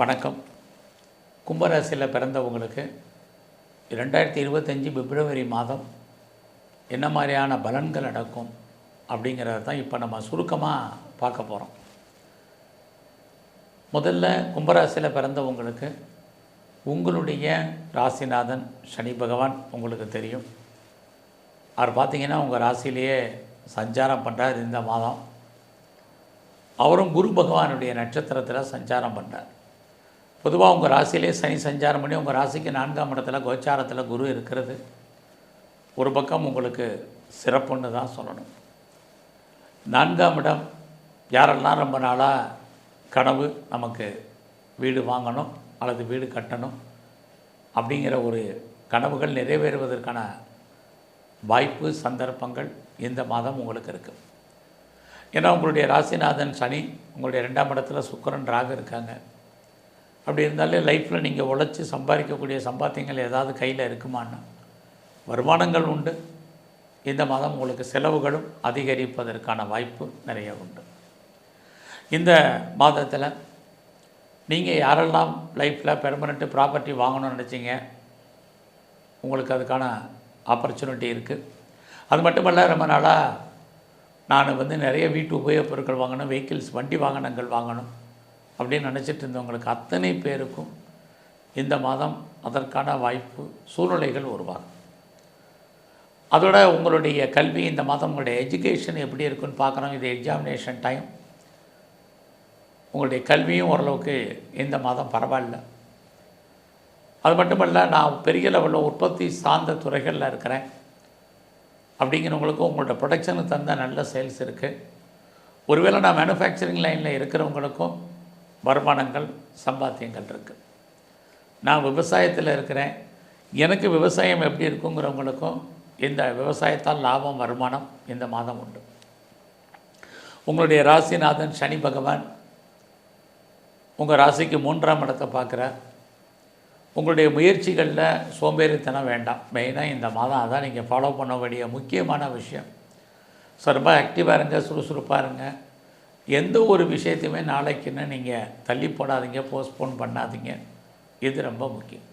வணக்கம். கும்பராசியில் பிறந்தவங்களுக்கு ரெண்டாயிரத்தி இருபத்தஞ்சி பிப்ரவரி மாதம் என்ன மாதிரியான பலன்கள் நடக்கும் அப்படிங்கிறத தான் இப்போ நம்ம சுருக்கமாக பார்க்க போகிறோம் முதல்ல கும்பராசியில் பிறந்தவங்களுக்கு உங்களுடைய ராசிநாதன் சனி பகவான் உங்களுக்கு தெரியும். அவர் பார்த்தீங்கன்னா உங்கள் ராசியிலேயே சஞ்சாரம் பண்ணுறார் இந்த மாதம். அவரும் குரு பகவானுடைய நட்சத்திரத்தில் சஞ்சாரம் பண்ணுறார் பொதுவாக உங்கள் ராசியிலே சனி சஞ்சாரம் பண்ணி உங்கள் ராசிக்கு நான்காம் இடத்துல கோச்சாரத்தில் குரு இருக்கிறது. ஒரு பக்கம் உங்களுக்கு சிறப்புன்னு தான் சொல்லணும். நான்காம் இடம் யாரெல்லாம் ரொம்ப நாளாக கனவு நமக்கு வீடு வாங்கணும் அல்லது வீடு கட்டணும் அப்படிங்கிற ஒரு கனவுகள் நிறைவேறுவதற்கான வாய்ப்பு சந்தர்ப்பங்கள் இந்த மாதம் உங்களுக்கு இருக்குது ஏன்னா உங்களுடைய ராசிநாதன் சனி உங்களுடைய ரெண்டாம் இடத்துல சுக்கரன் ராக இருக்காங்க. அப்படி இருந்தாலே லைஃப்பில் நீங்கள் உழைச்சி சம்பாதிக்கக்கூடிய சம்பாத்தியங்கள் ஏதாவது கையில் இருக்குமான்னு. வருமானங்கள் உண்டு. இந்த மாதம் உங்களுக்கு செலவுகளும் அதிகரிப்பதற்கான வாய்ப்பு நிறைய உண்டு. இந்த மாதத்தில் நீங்கள் யாரெல்லாம் லைஃப்பில் பெர்மனெண்ட்டு ப்ராப்பர்ட்டி வாங்கணும்னு நினச்சிங்க உங்களுக்கு அதுக்கான ஆப்பர்ச்சுனிட்டி இருக்குது அது மட்டுமல்ல ரொம்ப நாளாக நான் வந்து நிறைய வீட்டு உபயோகப் பொருட்கள் வாங்கணும் வெஹிக்கிள்ஸ் வண்டி வாகனங்கள் வாங்கணும். அப்படின்னு நினச்சிட்டு இருந்தவங்களுக்கு அத்தனை பேருக்கும் இந்த மாதம் அதற்கான வாய்ப்பு சூழ்நிலைகள் உருவாகும். அதோட உங்களுடைய கல்வி இந்த மாதம் உங்களுடைய எஜுகேஷன் எப்படி இருக்குன்னு பார்க்குறோம் இது எக்ஸாமினேஷன் டைம் உங்களுடைய கல்வியும் ஓரளவுக்கு இந்த மாதம் பரவாயில்ல. அது மட்டுமல்ல நான் பெரிய லெவலில் உற்பத்தி சார்ந்த துறைகளில் இருக்கிறேன். அப்படிங்கிறவங்களுக்கும் உங்களோட ப்ரொடக்ஷனுக்கு தந்த நல்ல சேல்ஸ் இருக்குது ஒருவேளை நான் மேனுஃபேக்சரிங் லைனில் இருக்கிறவங்களுக்கும் வருமானங்கள் சம்பாத்தியங்கள் இருக்குது நான் விவசாயத்தில் இருக்கிறேன். எனக்கு விவசாயம் எப்படி இருக்குங்கிறவங்களுக்கும் இந்த விவசாயத்தால் லாபம் வருமானம் இந்த மாதம் உண்டு. உங்களுடைய ராசிநாதன் சனி பகவான் உங்கள் ராசிக்கு மூன்றாம் இடத்தை பார்க்குறார். உங்களுடைய முயற்சிகளில் சோம்பேறித்தனம் வேண்டாம். மெயினாக இந்த மாதம் அதான் நீங்கள் ஃபாலோ பண்ண வேண்டிய முக்கியமான விஷயம். ஸோ ரொம்ப ஆக்டிவாக இருங்க சுறுசுறுப்பாக இருங்க. எந்த ஒரு விஷயத்தையுமே நாளைக்குன்னு நீங்கள் தள்ளி போடாதீங்க போஸ்ட்போன் பண்ணாதீங்க. இது ரொம்ப முக்கியம்.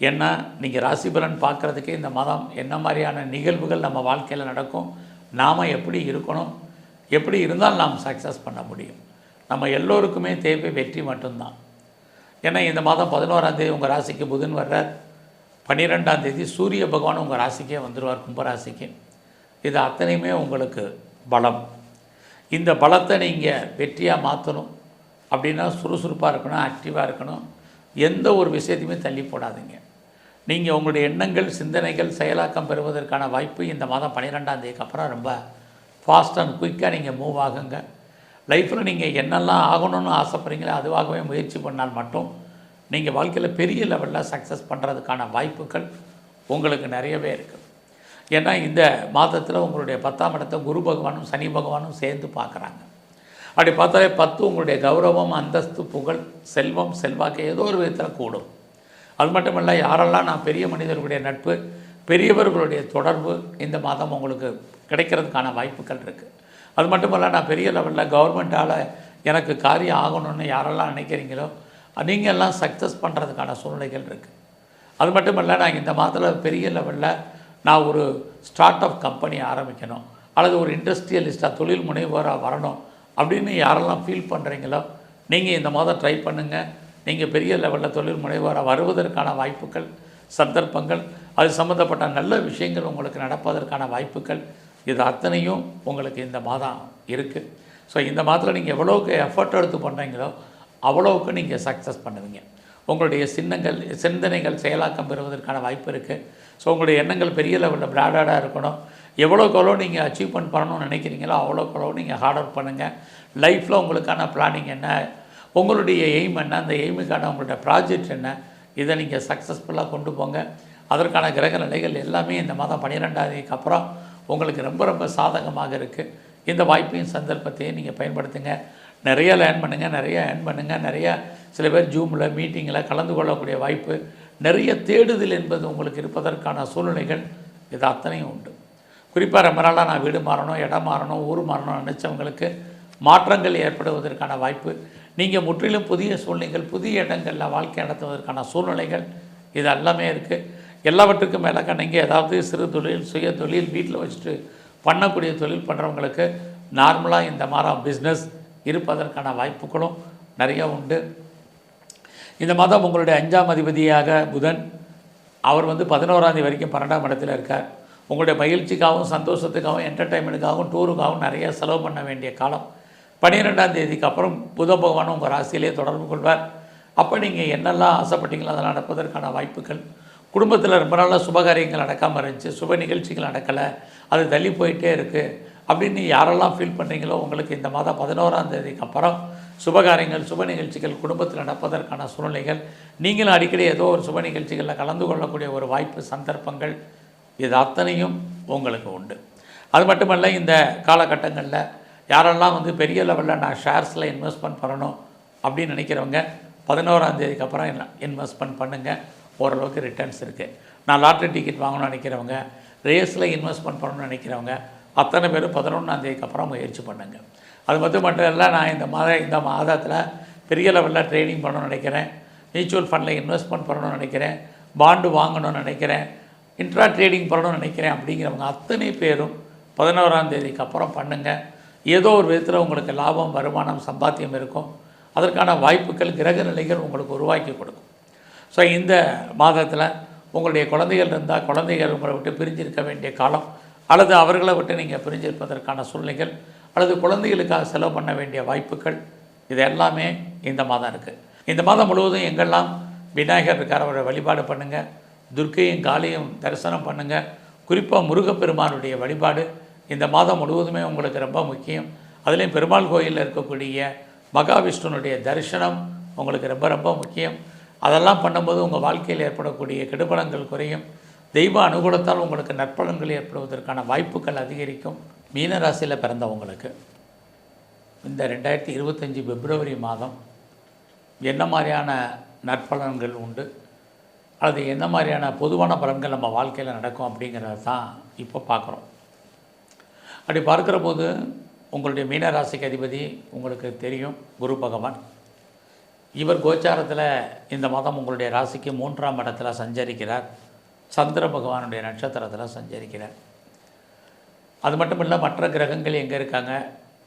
ஏன்னா நீங்கள் ராசி பலன் பார்க்குறதுக்கே இந்த மாதம் என்ன மாதிரியான நிகழ்வுகள் நம்ம வாழ்க்கையில் நடக்கும் நாம் எப்படி இருக்கணும் எப்படி இருந்தால் நாம் சக்ஸஸ் பண்ண முடியும். நம்ம எல்லோருக்குமே தேவை வெற்றி மட்டும்தான். ஏன்னா இந்த மாதம் பதினோராந்தேதி உங்கள் ராசிக்கு புதன் வர்றார். பன்னிரெண்டாந்தேதி சூரிய பகவான் உங்கள் ராசிக்கே வந்துடுவார் கும்பராசிக்கு. இது அத்தனையுமே உங்களுக்கு பலம். இந்த பலத்தை நீங்கள் வெற்றியாக மாற்றணும் அப்படின்னா சுறுசுறுப்பாக இருக்கணும் ஆக்டிவாக இருக்கணும். எந்த ஒரு விஷயத்தையுமே தள்ளி போடாதீங்க. நீங்கள் உங்களுடைய எண்ணங்கள் சிந்தனைகள் செயலாக்கம் பெறுவதற்கான வாய்ப்பு இந்த மாதம் பன்னிரெண்டாம் தேதிக்கு அப்புறம் ரொம்ப ஃபாஸ்ட் அண்ட் குயிக்காக நீங்கள் மூவ் ஆகுங்க. லைஃப்பில் நீங்கள் என்னெல்லாம் ஆகணும்னு ஆசைப்பட்றீங்களோ அதுவாகவே முயற்சி பண்ணால் மட்டும் நீங்கள் வாழ்க்கையில் பெரிய லெவலில் சக்ஸஸ் பண்ணுறதுக்கான வாய்ப்புகள் உங்களுக்கு நிறையவே இருக்குது ஏன்னா இந்த மாதத்தில் உங்களுடைய பத்தாம் இடத்தை குரு பகவானும் சனி பகவானும் சேர்ந்து பார்க்குறாங்க. அப்படி பார்த்தாலே பத்து உங்களுடைய கௌரவம் அந்தஸ்து புகழ் செல்வம் செல்வாக்கு ஏதோ ஒரு விதத்தில் கூடும். அது மட்டும் இல்லை யாரெல்லாம் நான் பெரிய மனிதர்களுடைய நட்பு பெரியவர்களுடைய தொடர்பு இந்த மாதம் உங்களுக்கு கிடைக்கிறதுக்கான வாய்ப்புகள் இருக்குது அது மட்டும் இல்லை நான் பெரிய லெவலில் கவர்மெண்ட்டால் எனக்கு காரியம் ஆகணும்னு யாரெல்லாம் நினைக்கிறீங்களோ நீங்கள் எல்லாம் சக்ஸஸ் பண்ணுறதுக்கான சூழ்நிலைகள் இருக்குது அது மட்டும் இல்லை நான் இந்த மாதத்தில் பெரிய லெவலில் நான் ஒரு ஸ்டார்ட் அப் கம்பெனி ஆரம்பிக்கணும். அல்லது ஒரு இண்டஸ்ட்ரியலிஸ்ட்டாக தொழில் முனைவராக வரணும். அப்படின்னு யாரெல்லாம் ஃபீல் பண்ணுறீங்களோ நீங்கள் இந்த மாதம் ட்ரை பண்ணுங்கள் நீங்கள் பெரிய லெவலில் தொழில் முனைவோராக வருவதற்கான வாய்ப்புகள் சந்தர்ப்பங்கள் அது சம்மந்தப்பட்ட நல்ல விஷயங்கள் உங்களுக்கு நடப்பதற்கான வாய்ப்புகள் இது அத்தனையும் உங்களுக்கு இந்த மாதம் இருக்குது ஸோ இந்த மாதத்தில் நீங்கள் எவ்வளோக்கு எஃபர்ட் எடுத்து பண்ணுறீங்களோ அவ்வளோவுக்கு நீங்கள் சக்ஸஸ் பண்ணுவீங்க. உங்களுடைய சின்னங்கள் சிந்தனைகள் செயலாக்கம் பெறுவதற்கான வாய்ப்பு இருக்குது ஸோ உங்களுடைய எண்ணங்கள் பெரிய லெவலில் ப்ராடாடாக இருக்கணும். எவ்வளோக்கு எவ்வளோ நீங்கள் அச்சீவ்மெண்ட் பண்ணணும்னு நினைக்கிறீங்களோ அவ்வளோக்கு எவ்வளோ நீங்கள் ஹார்ட் ஒர்க் பண்ணுங்கள் லைஃப்பில் உங்களுக்கான பிளானிங் என்ன? உங்களுடைய எய்ம் என்ன? அந்த எய்முக்கான உங்களுடைய ப்ராஜெக்ட் என்ன? இதை நீங்கள் சக்ஸஸ்ஃபுல்லாக கொண்டு போங்க. அதற்கான கிரக நிலைகள் எல்லாமே இந்த மாதம் பன்னிரெண்டாம் அப்புறம் உங்களுக்கு ரொம்ப ரொம்ப சாதகமாக இருக்குது இந்த வாய்ப்பையும் சந்தர்ப்பத்தையும் நீங்கள் பயன்படுத்துங்க. நிறைய லேர்ன் பண்ணுங்கள் நிறைய ஏர்ன் பண்ணுங்கள் நிறைய சில பேர் ஜூமில் மீட்டிங்கில் கலந்து கொள்ளக்கூடிய வாய்ப்பு நிறைய தேடுதல் என்பது உங்களுக்கு இருப்பதற்கான சூழ்நிலைகள் இது அத்தனையும் உண்டு. குறிப்பாக ரொம்ப நாளாக நான் வீடு மாறணும் இடம் மாறணும் ஊர் மாறணும் நினச்சவங்களுக்கு மாற்றங்கள் ஏற்படுவதற்கான வாய்ப்பு நீங்கள் முற்றிலும் புதிய சூழ்நிலைகள் புதிய இடங்களில் வாழ்க்கை நடத்துவதற்கான சூழ்நிலைகள் இது எல்லாமே இருக்குது எல்லாவற்றுக்கும் மேலே நீங்கள் ஏதாவது சிறு தொழில் சுய தொழில் வீட்டில் வச்சுட்டு பண்ணக்கூடிய தொழில் பண்ணுறவங்களுக்கு நார்மலாக இந்த மாதிரி பிஸ்னஸ் இருப்பதற்கான வாய்ப்புகளும் நிறைய உண்டு. இந்த மாதம் உங்களுடைய அஞ்சாம் அதிபதியாக புதன் அவர் வந்து பதினோராம் வரைக்கும் பன்னெண்டாம் இடத்துல இருக்கார். உங்களுடைய மகிழ்ச்சிக்காகவும் சந்தோஷத்துக்காகவும் என்டர்டைன்மெண்ட்டுக்காகவும் டூருக்காகவும் நிறைய செலவு பண்ண வேண்டிய காலம் பன்னிரெண்டாம் தேதிக்கு அப்புறம் புத பகவான் உங்கள் ராசியிலே தொடர்பு கொள்வார். அப்போ நீங்கள் என்னெல்லாம் ஆசைப்பட்டீங்களோ அதெல்லாம் நடப்பதற்கான வாய்ப்புகள். குடும்பத்தில் ரொம்ப நாளாக சுபகாரியங்கள் நடக்காமல் இருந்துச்சு சுப நிகழ்ச்சிகள் நடக்கலை அது தள்ளி போயிட்டே இருக்குது அப்படின்னு யாரெல்லாம் ஃபீல் பண்ணுறீங்களோ உங்களுக்கு இந்த மாதம் பதினோராம் தேதிக்கு அப்புறம் சுபகாரியங்கள் சுப நிகழ்ச்சிகள் குடும்பத்தில் நடப்பதற்கான சூழ்நிலைகள் நீங்களும் அடிக்கடி ஏதோ ஒரு சுப நிகழ்ச்சிகளில் கலந்து கொள்ளக்கூடிய ஒரு வாய்ப்பு சந்தர்ப்பங்கள் இது அத்தனையும் உங்களுக்கு உண்டு. அது மட்டுமல்ல இந்த காலகட்டங்களில் யாரெல்லாம் வந்து பெரிய லெவலில் நான் ஷேர்ஸில் இன்வெஸ்ட்மெண்ட் பண்ணணும் அப்படின்னு நினைக்கிறவங்க பதினோராம் தேதிக்கு அப்புறம் இன்வெஸ்ட்மெண்ட் பண்ணுங்கள் ஓரளவுக்கு ரிட்டர்ன்ஸ் இருக்குது நான் லாட்ரி டிக்கெட் வாங்கணும்னு நினைக்கிறவங்க ரேஸில் இன்வெஸ்ட்மெண்ட் பண்ணணும்னு நினைக்கிறவங்க அத்தனை பேரும் பதினொன்றாம் தேதிக்கு அப்புறம் முயற்சி பண்ணுங்க. அது மட்டும் மட்டும் இல்லை நான் இந்த மாத இந்த மாதத்தில் பெரிய லெவலில் ட்ரெய்னிங் பண்ணணும்னு நினைக்கிறேன். மியூச்சுவல் ஃபண்டில் இன்வெஸ்ட்மெண்ட் பண்ணணும்னு நினைக்கிறேன். பாண்டு வாங்கணும்னு நினைக்கிறேன். இன்ட்ரா ட்ரேடிங் பண்ணணும்னு நினைக்கிறேன் அப்படிங்கிறவங்க அத்தனை பேரும் பதினோராம் தேதிக்கு அப்புறம் பண்ணுங்கள் ஏதோ ஒரு விதத்தில் உங்களுக்கு லாபம் வருமானம் சம்பாத்தியம் இருக்கும். அதற்கான வாய்ப்புகள் கிரக நிலைகள் உங்களுக்கு உருவாக்கி கொடுக்கும். ஸோ இந்த மாதத்தில் உங்களுடைய குழந்தைகள் இருந்தால் குழந்தைகள் உங்களை விட்டு பிரிஞ்சிருக்க வேண்டிய காலம் அல்லது அவர்களை விட்டு நீங்கள் பிரிஞ்சிருப்பதற்கான சூழ்நிலைகள் அல்லது குழந்தைகளுக்காக செலவு பண்ண வேண்டிய வாய்ப்புகள் இது எல்லாமே இந்த மாதம் இருக்குது இந்த மாதம் முழுவதும் எங்கெல்லாம் விநாயகர் இருக்கார் அவரை வழிபாடு பண்ணுங்கள் துர்க்கையும் காளியும் தரிசனம் பண்ணுங்கள் குறிப்பாக முருகப்பெருமானுடைய வழிபாடு இந்த மாதம் முழுவதுமே உங்களுக்கு ரொம்ப முக்கியம். அதுலேயும் பெருமாள் கோயிலில் இருக்கக்கூடிய மகாவிஷ்ணுனுடைய தரிசனம் உங்களுக்கு ரொம்ப ரொம்ப முக்கியம். அதெல்லாம் பண்ணும்போது உங்கள் வாழ்க்கையில் ஏற்படக்கூடிய கெடுபலங்கள் குறையும். தெய்வ அனுகூலத்தால் உங்களுக்கு நற்பலன்கள் ஏற்படுவதற்கான வாய்ப்புகள் அதிகரிக்கும். மீனராசியில் பிறந்தவங்களுக்கு இந்த ரெண்டாயிரத்தி இருபத்தஞ்சி பிப்ரவரி மாதம் என்ன மாதிரியான நற்பலன்கள் உண்டு? அல்லது என்ன மாதிரியான பொதுவான பலன்கள் நம்ம வாழ்க்கையில் நடக்கும் அப்படிங்கிறத தான் இப்போ பார்க்குறோம். அப்படி பார்க்குற போது உங்களுடைய மீனராசிக்கு அதிபதி உங்களுக்கு தெரியும் குரு பகவான். இவர் கோச்சாரத்தில் இந்த மாதம் உங்களுடைய ராசிக்கு மூன்றாம் இடத்துல சஞ்சரிக்கிறார். சந்திர பகவானுடைய நட்சத்திரத்தில் சஞ்சரிக்கிறார். அது மட்டும் இல்லை மற்ற கிரகங்கள் எங்கே இருக்காங்க?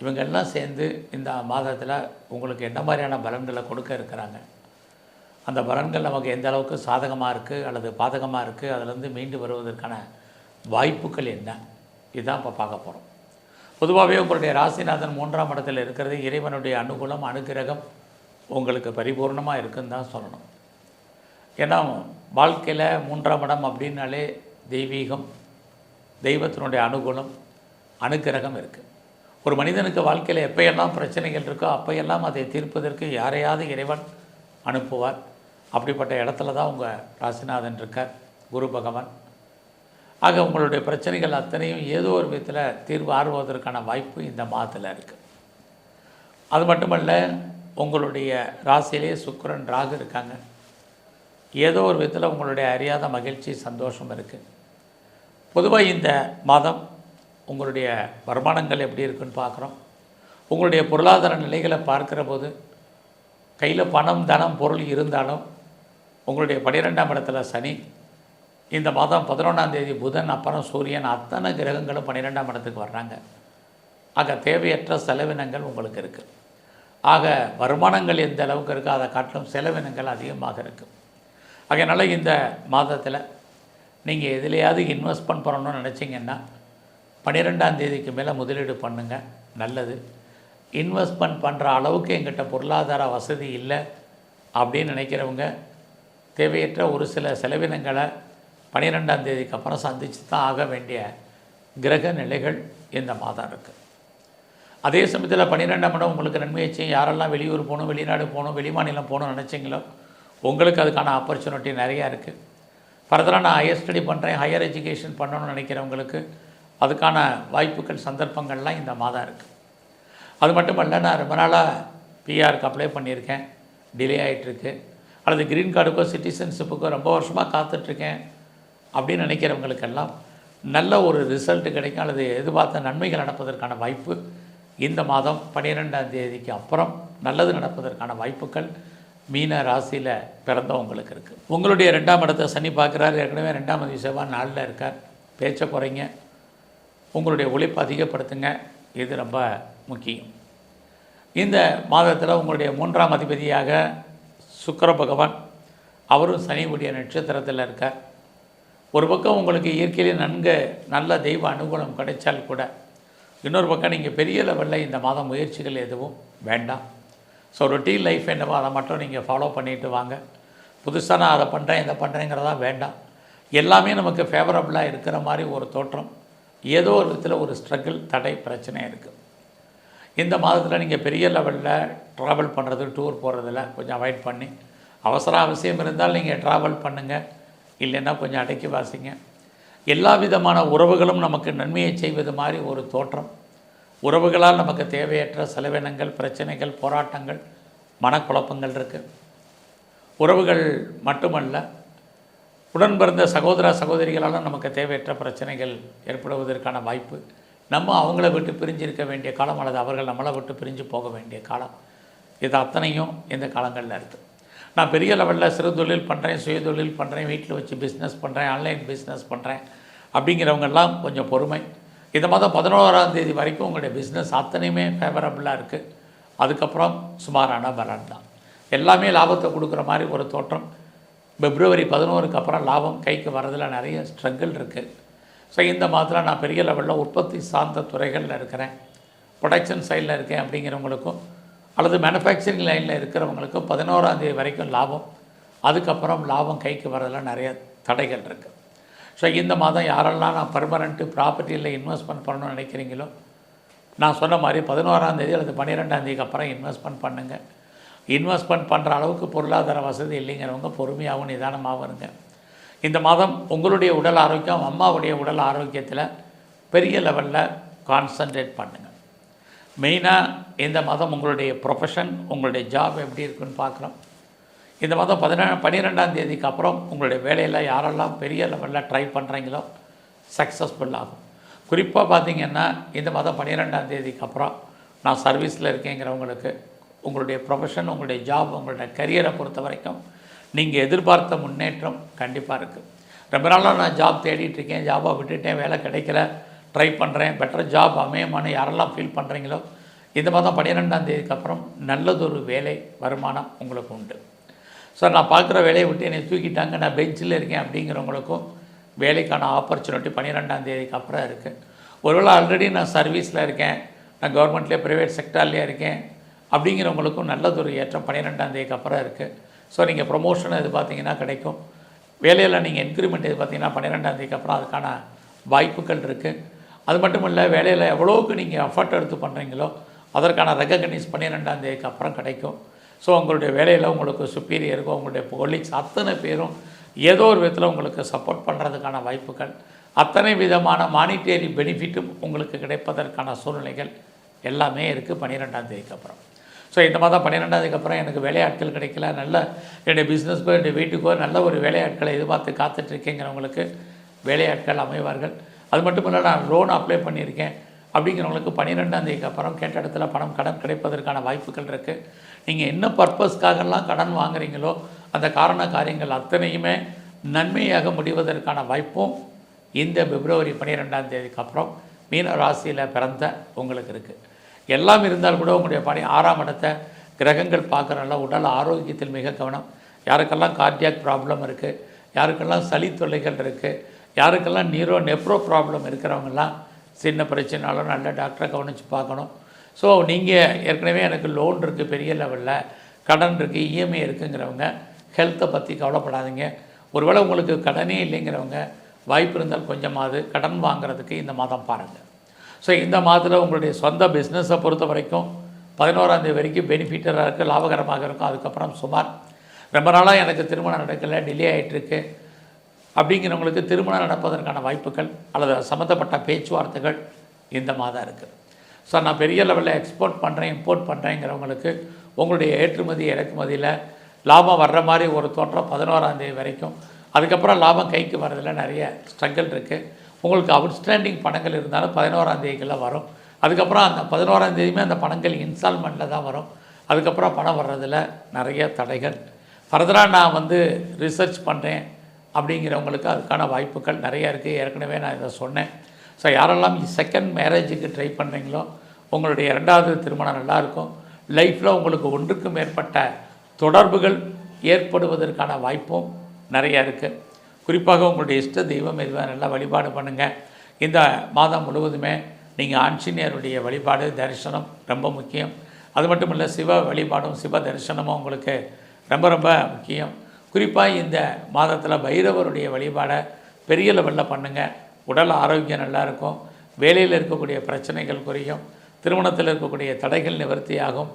இவங்கெல்லாம் சேர்ந்து இந்த மாதத்தில் உங்களுக்கு என்ன மாதிரியான பலன்களை கொடுக்க இருக்கிறாங்க? அந்த பலன்கள் நமக்கு எந்த அளவுக்கு சாதகமாக இருக்குது அல்லது பாதகமாக இருக்குது அதிலேருந்து மீண்டு வருவதற்கான வாய்ப்புகள் என்ன? இதுதான் இப்போ பார்க்க போகிறோம் பொதுவாகவே உங்களுடைய ராசிநாதன் மூன்றாம் இடத்தில் இருக்கிறது இறைவனுடைய அனுகூலம் அனுகிரகம் உங்களுக்கு பரிபூர்ணமாக இருக்குன்னு தான் சொல்லணும். ஏன்னா வாழ்க்கையில் மூன்றாம் இடம் அப்படின்னாலே தெய்வீகம் தெய்வத்தினுடைய அனுகூலம் அனுக்கிரகம் இருக்குது ஒரு மனிதனுக்கு வாழ்க்கையில் எப்பையெல்லாம் பிரச்சனைகள் இருக்கோ அப்பையெல்லாம் அதை தீர்ப்பதற்கு யாரையாவது இறைவன் அனுப்புவார். அப்படிப்பட்ட இடத்துல தான் உங்கள் ராசிநாதன் இருக்கார் குரு பகவான். ஆக உங்களுடைய பிரச்சனைகள் அத்தனையும் ஏதோ ஒரு விதத்தில் தீர்வு ஆறுவதற்கான வாய்ப்பு இந்த மாதத்தில் இருக்குது அது மட்டுமல்ல உங்களுடைய ராசியிலே சுக்கிரன் ராகு இருக்காங்க. ஏதோ ஒரு விதத்தில் உங்களுடைய அறியாத மகிழ்ச்சி சந்தோஷம் இருக்குது பொதுவாக இந்த மாதம் உங்களுடைய வருமானங்கள் எப்படி இருக்குன்னு பார்க்குறோம் உங்களுடைய பொருளாதார நிலைகளை பார்க்குற போது கையில் பணம் தனம் பொருள் இருந்தாலும் உங்களுடைய பன்னிரெண்டாம் இடத்துல சனி இந்த மாதம் பதினொன்றாம் தேதி புதன் அப்புறம் சூரியன் அத்தனை கிரகங்களும் பன்னிரெண்டாம் இடத்துக்கு வர்றாங்க. ஆக தேவையற்ற செலவினங்கள் உங்களுக்கு இருக்குது ஆக வருமானங்கள் எந்த அளவுக்கு இருக்கோ அதை காட்டிலும் செலவினங்கள் அதிகமாக இருக்குது அதனால் இந்த மாதத்தில் நீங்கள் எதுலையாவது இன்வெஸ்ட்மெண்ட் பண்ணணும்னு நினச்சிங்கன்னா பன்னிரெண்டாம் தேதிக்கு மேலே முதலீடு பண்ணுங்கள் நல்லது. இன்வெஸ்ட்மெண்ட் பண்ணுற அளவுக்கு எங்கிட்ட பொருளாதார வசதி இல்லை அப்படின்னு நினைக்கிறவங்க தேவையற்ற ஒரு சில செலவினங்களை பன்னிரெண்டாம் தேதிக்கு அப்புறம் சந்தித்து தான் ஆக வேண்டிய கிரக நிலைகள் இந்த மாதம் இருக்குது அதே சமயத்தில் பன்னிரெண்டாம் இடம் உங்களுக்கு நன்மையை செய்யும். யாரெல்லாம் வெளியூர் போகணும் வெளிநாடு போகணும் வெளிமாநிலம் போகணும்னு நினச்சிங்களோ உங்களுக்கு அதுக்கான ஆப்பர்ச்சுனிட்டி நிறையா இருக்குது ஃபர்தராக நான் ஹையர் ஸ்டடி பண்ணுறேன் ஹையர் எஜுகேஷன் பண்ணணும்னு நினைக்கிறவங்களுக்கு அதுக்கான வாய்ப்புகள் சந்தர்ப்பங்கள்லாம் இந்த மாதம் இருக்குது அது மட்டும் இல்லை நான் ரொம்ப நாளாக பிஆருக்கு அப்ளை பண்ணியிருக்கேன். டிலே ஆகிட்டுருக்கு அல்லது க்ரீன் கார்டுக்கோ சிட்டிசன்ஷிப்புக்கோ ரொம்ப வருஷமாக காத்துட்ருக்கேன் அப்படின்னு நினைக்கிறவங்களுக்கெல்லாம் நல்ல ஒரு ரிசல்ட் கிடைக்கும். அல்லது எதிர்பார்த்த நன்மைகள் நடப்பதற்கான வாய்ப்பு இந்த மாதம் பன்னிரெண்டாம் தேதிக்கு அப்புறம் நல்லது நடப்பதற்கான வாய்ப்புகள் மீன ராசியில் பிறந்தவங்களுக்கு இருக்குது உங்களுடைய ரெண்டாம் இடத்தை சனி பார்க்குறாரு. ஏற்கனவே ரெண்டாம் மதி செவ்வாய் நாளில் இருக்கார். பேச்சை குறைங்க. உங்களுடைய உழைப்பு அதிகப்படுத்துங்க. இது ரொம்ப முக்கியம். இந்த மாதத்தில் உங்களுடைய மூன்றாம் அதிபதியாக சுக்கர பகவான் அவரும் சனியுடைய நட்சத்திரத்தில் இருக்கார். ஒரு பக்கம் உங்களுக்கு இயற்கையிலே நன்கு நல்ல தெய்வ அனுகூலம் கிடைச்சால் கூட இன்னொரு பக்கம் நீங்கள் பெரிய லெவலில் இந்த மாதம் முயற்சிகள் எதுவும் வேண்டாம். ஸோ ரொட்டீன் லைஃப் என்னவோ அதை மட்டும் நீங்கள் ஃபாலோ பண்ணிட்டு வாங்க. புதுசாக நான் அதை பண்ணுறேன் இதை பண்ணுறேங்கிறதா வேண்டாம். எல்லாமே நமக்கு ஃபேவரபுளாக இருக்கிற மாதிரி ஒரு தோற்றம். ஏதோ ஒரு விதத்தில் ஒரு ஸ்ட்ரகிள் தடை பிரச்சனை இருக்குது இந்த மாதத்தில் நீங்கள் பெரிய லெவலில் ட்ராவல் பண்ணுறது டூர் போகிறதுல கொஞ்சம் அவாய்ட் பண்ணி. அவசர அவசியம் இருந்தால் நீங்கள் ட்ராவல் பண்ணுங்கள் இல்லைன்னா கொஞ்சம் அடக்கி வாசிங்க. எல்லா விதமான உறவுகளும் நமக்கு நன்மையை செய்வது மாதிரி ஒரு தோற்றம். உறவுகளால் நமக்கு தேவையற்ற செலவினங்கள் பிரச்சனைகள் போராட்டங்கள் மனக்குழப்பங்கள் இருக்குது உறவுகள் மட்டுமல்ல உடன் பிறந்த சகோதர சகோதரிகளால் நமக்கு தேவையற்ற பிரச்சனைகள் ஏற்படுவதற்கான வாய்ப்பு. நம்ம அவங்கள விட்டு பிரிஞ்சிருக்க வேண்டிய காலம் அல்லது அவர்கள் நம்மளை விட்டு பிரிஞ்சு போக வேண்டிய காலம். இது அத்தனையும் இந்த காலங்களில் இருக்குது நான் பெரிய லெவலில் சிறு தொழில் பண்ணுறேன் சுய தொழில் பண்ணுறேன் வீட்டில் வச்சு பிஸ்னஸ் பண்ணுறேன் ஆன்லைன் பிஸ்னஸ் பண்ணுறேன் அப்படிங்கிறவங்கெல்லாம் கொஞ்சம் பொறுமை. இந்த மாதம் பதினோராம் தேதி வரைக்கும் உங்களுடைய பிஸ்னஸ் அத்தனையுமே ஃபேவரபுளாக இருக்குது அதுக்கப்புறம் சுமாரான பலன் தான். எல்லாமே லாபத்தை கொடுக்குற மாதிரி ஒரு தோற்றம். பிப்ரவரி பதினோருக்கு அப்புறம் லாபம் கைக்கு வரதில் நிறைய ஸ்ட்ரகிள் இருக்குது ஸோ இந்த மாதத்தில் நான் பெரிய லெவலில் உற்பத்தி சார்ந்த துறைகளில் இருக்கிறேன். ப்ரொடக்ஷன் சைடில் இருக்கேன் அப்படிங்கிறவங்களுக்கும் அல்லது மேனுஃபேக்சரிங் லைனில் இருக்கிறவங்களுக்கும் பதினோராந்தேதி வரைக்கும் லாபம். அதுக்கப்புறம் லாபம் கைக்கு வரதில் நிறைய தடைகள் இருக்குது ஸோ இந்த மாதம் யாரெல்லாம் நான் பர்மனெண்ட்டு ப்ராப்பர்ட்டியில் இன்வெஸ்ட்மெண்ட் பண்ணணும்னு நினைக்கிறீங்களோ நான் சொன்ன மாதிரி பதினோராம் தேதி அல்லது பன்னிரெண்டாந்தேதிக்கு அப்புறம் இன்வெஸ்ட்மெண்ட் பண்ணுங்கள் இன்வெஸ்ட்மெண்ட் பண்ணுற அளவுக்கு பொருளாதார வசதி இல்லைங்கிறவங்க பொறுமையாகவும் நிதானமாக வருங்க இந்த மாதம் உங்களுடைய உடல் ஆரோக்கியம் அம்மாவுடைய உடல் ஆரோக்கியத்தில் பெரிய லெவலில் கான்சன்ட்ரேட் பண்ணுங்கள் மெயினாக இந்த மாதம் உங்களுடைய ப்ரொஃபஷன் உங்களுடைய ஜாப் எப்படி இருக்குன்னு பார்க்குறோம். இந்த மாதம் பதினே பன்னிரெண்டாம் தேதிக்கு அப்புறம் உங்களுடைய வேலையில் யாரெல்லாம் பெரிய லெவலில் ட்ரை பண்ணுறீங்களோ சக்ஸஸ்ஃபுல் ஆகும். குறிப்பாக பார்த்தீங்கன்னா இந்த மாதம் பன்னிரெண்டாம் தேதிக்கு அப்புறம் நான் சர்வீஸில் இருக்கேங்கிறவங்களுக்கு உங்களுடைய ப்ரொஃபஷன் உங்களுடைய ஜாப் உங்களுடைய கரியரை பொறுத்த வரைக்கும் நீங்கள் எதிர்பார்த்த முன்னேற்றம் கண்டிப்பாக இருக்குது ரொம்ப நாளாக நான் ஜாப் தேடிட்டுருக்கேன் ஜாபை விட்டுட்டேன் வேலை கிடைக்கல ட்ரை பண்ணுறேன் பெட்டர் ஜாப் அமையமானு யாரெல்லாம் ஃபீல் பண்ணுறீங்களோ இந்த மாதம் பன்னிரெண்டாம் தேதிக்கு அப்புறம் நல்லதொரு வேலை வருமானம் உங்களுக்கு உண்டு. சார் நான் பார்க்குற வேலையை விட்டு என்னை தூக்கிட்டாங்க. நான் பெஞ்சில் இருக்கேன் அப்படிங்கிறவங்களுக்கும் வேலைக்கான ஆப்பர்ச்சுனிட்டி பன்னிரெண்டாம் தேதிக்கு அப்புறம் இருக்குது ஒருவேளை ஆல்ரெடி நான் சர்வீஸில் இருக்கேன். நான் கவர்மெண்ட்லேயே ப்ரைவேட் செக்டார்லேயே இருக்கேன். அப்படிங்கிறவங்களுக்கும் நல்லதொரு ஏற்றம் பன்னிரெண்டாம் தேதிக்கு அப்புறம் இருக்குது ஸோ நீங்கள் ப்ரொமோஷன் இது பார்த்தீங்கன்னா கிடைக்கும். வேலையில் நீங்கள் இன்க்ரிமெண்ட் இது பார்த்தீங்கன்னா பன்னிரெண்டாம் தேதிக்கு அப்புறம் அதுக்கான வாய்ப்புகள் இருக்குது அது மட்டும் இல்லை வேலையில் எவ்வளோவுக்கு நீங்கள் எஃபர்ட் எடுத்து பண்ணுறீங்களோ அதற்கான ரெக்கக்னைஸ் பன்னிரெண்டாம் தேதிக்கு அப்புறம் கிடைக்கும். ஸோ உங்களுடைய வேலையில் உங்களுக்கு சுப்பீரியருக்கும் உங்களுடைய கொலீக்ஸ் அத்தனை பேரும் ஏதோ ஒரு விதத்தில் உங்களுக்கு சப்போர்ட் பண்ணுறதுக்கான வாய்ப்புகள். அத்தனை விதமான மானிட்டரி பெனிஃபிட்டும் உங்களுக்கு கிடைப்பதற்கான சூழ்நிலைகள் எல்லாமே இருக்குது பன்னிரெண்டாம் தேதிக்கு அப்புறம். ஸோ இந்த மாதம் பன்னிரெண்டாவதுக்கு அப்புறம் எனக்கு வேலையாட்கள் கிடைக்கல. நல்ல என்னுடைய பிஸ்னஸ்க்கோ என்னுடைய வீட்டுக்கோ நல்ல ஒரு வேலையாட்களை எதிர்பார்த்து காத்துட்ருக்கேங்கிறவங்களுக்கு வேலையாட்கள் அமைவார்கள். அது மட்டும் இல்லை நான் லோன் அப்ளை பண்ணியிருக்கேன். அப்படிங்கிறவங்களுக்கு பன்னிரெண்டாம் தேதிக்கு அப்புறம் கேட்ட இடத்துல பணம் கடன் கிடைப்பதற்கான வாய்ப்புகள் இருக்குது நீங்கள் என்ன பர்பஸ்க்காகலாம் கடன் வாங்குறீங்களோ அந்த காரண காரியங்கள் அத்தனையுமே நன்மையாக முடிவதற்கான வாய்ப்பும் இந்த பிப்ரவரி பன்னிரெண்டாம் தேதிக்கு அப்புறம் மீன ராசியில் பிறந்த உங்களுக்கு இருக்குது எல்லாம் இருந்தால் கூட உங்களுடைய பணி ஆறாம் இடத்தை கிரகங்கள் பார்க்குறனால உடல் ஆரோக்கியத்தில் மிக கவனம். யாருக்கெல்லாம் கார்டியாக் ப்ராப்ளம் இருக்குது யாருக்கெல்லாம் சளி தொல்லைகள் இருக்குது யாருக்கெல்லாம் நீரோ நெப்ரோ ப்ராப்ளம் இருக்கிறவங்கெல்லாம் சின்ன பிரச்சனைனாலும் நல்ல டாக்டரை கவனித்து பார்க்கணும். ஸோ நீங்கள் ஏற்கனவே எனக்கு லோன் இருக்குது பெரிய லெவலில் கடன் இருக்குது இஎம்ஐ இருக்குங்கிறவங்க ஹெல்த்தை பற்றி கவலைப்படாதீங்க. ஒருவேளை உங்களுக்கு கடனே இல்லைங்கிறவங்க வாய்ப்பு இருந்தால் கொஞ்சமாவது கடன் வாங்குறதுக்கு இந்த மாதம் பாருங்கள் ஸோ இந்த மாதத்தில் உங்களுடைய சொந்த பிஸ்னஸை பொறுத்த வரைக்கும் பதினோராந்தேதி வரைக்கும் பெனிஃபிட்டராக இருக்குது லாபகரமாக இருக்கும். அதுக்கப்புறம் சுமார் ரொம்ப நாளாக எனக்கு திருமணம் நடக்கலை டிலே ஆகிட்டுருக்கு அப்படிங்கிறவங்களுக்கு திருமணம் நடப்பதற்கான வாய்ப்புகள் அல்லது சம்மந்தப்பட்ட பேச்சுவார்த்தைகள் இந்த மாதம் இருக்குது சார் நான் பெரிய லெவலில் எக்ஸ்போர்ட் பண்ணுறேன் இம்போர்ட் பண்ணுறேங்கிறவங்களுக்கு உங்களுடைய ஏற்றுமதி இறக்குமதியில் லாபம் வர்ற மாதிரி ஒரு தோற்றம் பதினோராந்தேதி வரைக்கும். அதுக்கப்புறம் லாபம் கைக்கு வரதில் நிறைய ஸ்ட்ரகிள் இருக்குது உங்களுக்கு அவுட்ஸ்டாண்டிங் பணங்கள் இருந்தாலும் பதினோராந்தேதிக்குள்ளே வரும். அதுக்கப்புறம் அந்த பதினோராந்தேதியுமே அந்த பணங்கள் இன்ஸ்டால்மெண்ட்டில் தான் வரும். அதுக்கப்புறம் பணம் வர்றதில் நிறைய தடைகள். ஃபர்தராக நான் வந்து ரிசர்ச் பண்ணுறேன் அப்படிங்கிறவங்களுக்கு அதுக்கான வாய்ப்புகள் நிறைய இருக்குது ஏற்கனவே நான் இதை சொன்னேன். ஸோ யாரெல்லாம் செகண்ட் மேரேஜுக்கு ட்ரை பண்ணுறீங்களோ உங்களுடைய இரண்டாவது திருமணம் நல்லாயிருக்கும். லைஃப்பில் உங்களுக்கு ஒன்றுக்கு மேற்பட்ட தொடர்புகள் ஏற்படுவதற்கான வாய்ப்பும் நிறையா இருக்குது குறிப்பாக உங்களுடைய இஷ்ட தெய்வம் எதுவாக நல்லா வழிபாடு பண்ணுங்கள் இந்த மாதம் முழுவதுமே நீங்கள் ஆஞ்சநேயருடைய வழிபாடு தரிசனம் ரொம்ப முக்கியம். அது மட்டும் இல்லை சிவ வழிபாடும் சிவ தரிசனமும் உங்களுக்கு ரொம்ப ரொம்ப முக்கியம். குறிப்பாக இந்த மாதத்தில் பைரவருடைய வழிபாடை பெரிய லெவலில் பண்ணுங்கள் உடல் ஆரோக்கியம் நல்லா இருக்கும் வேலையில் இருக்கக்கூடிய பிரச்சனைகள் குறையும். திருமணத்தில் இருக்கக்கூடிய தடைகள் நிவர்த்தியாகும்.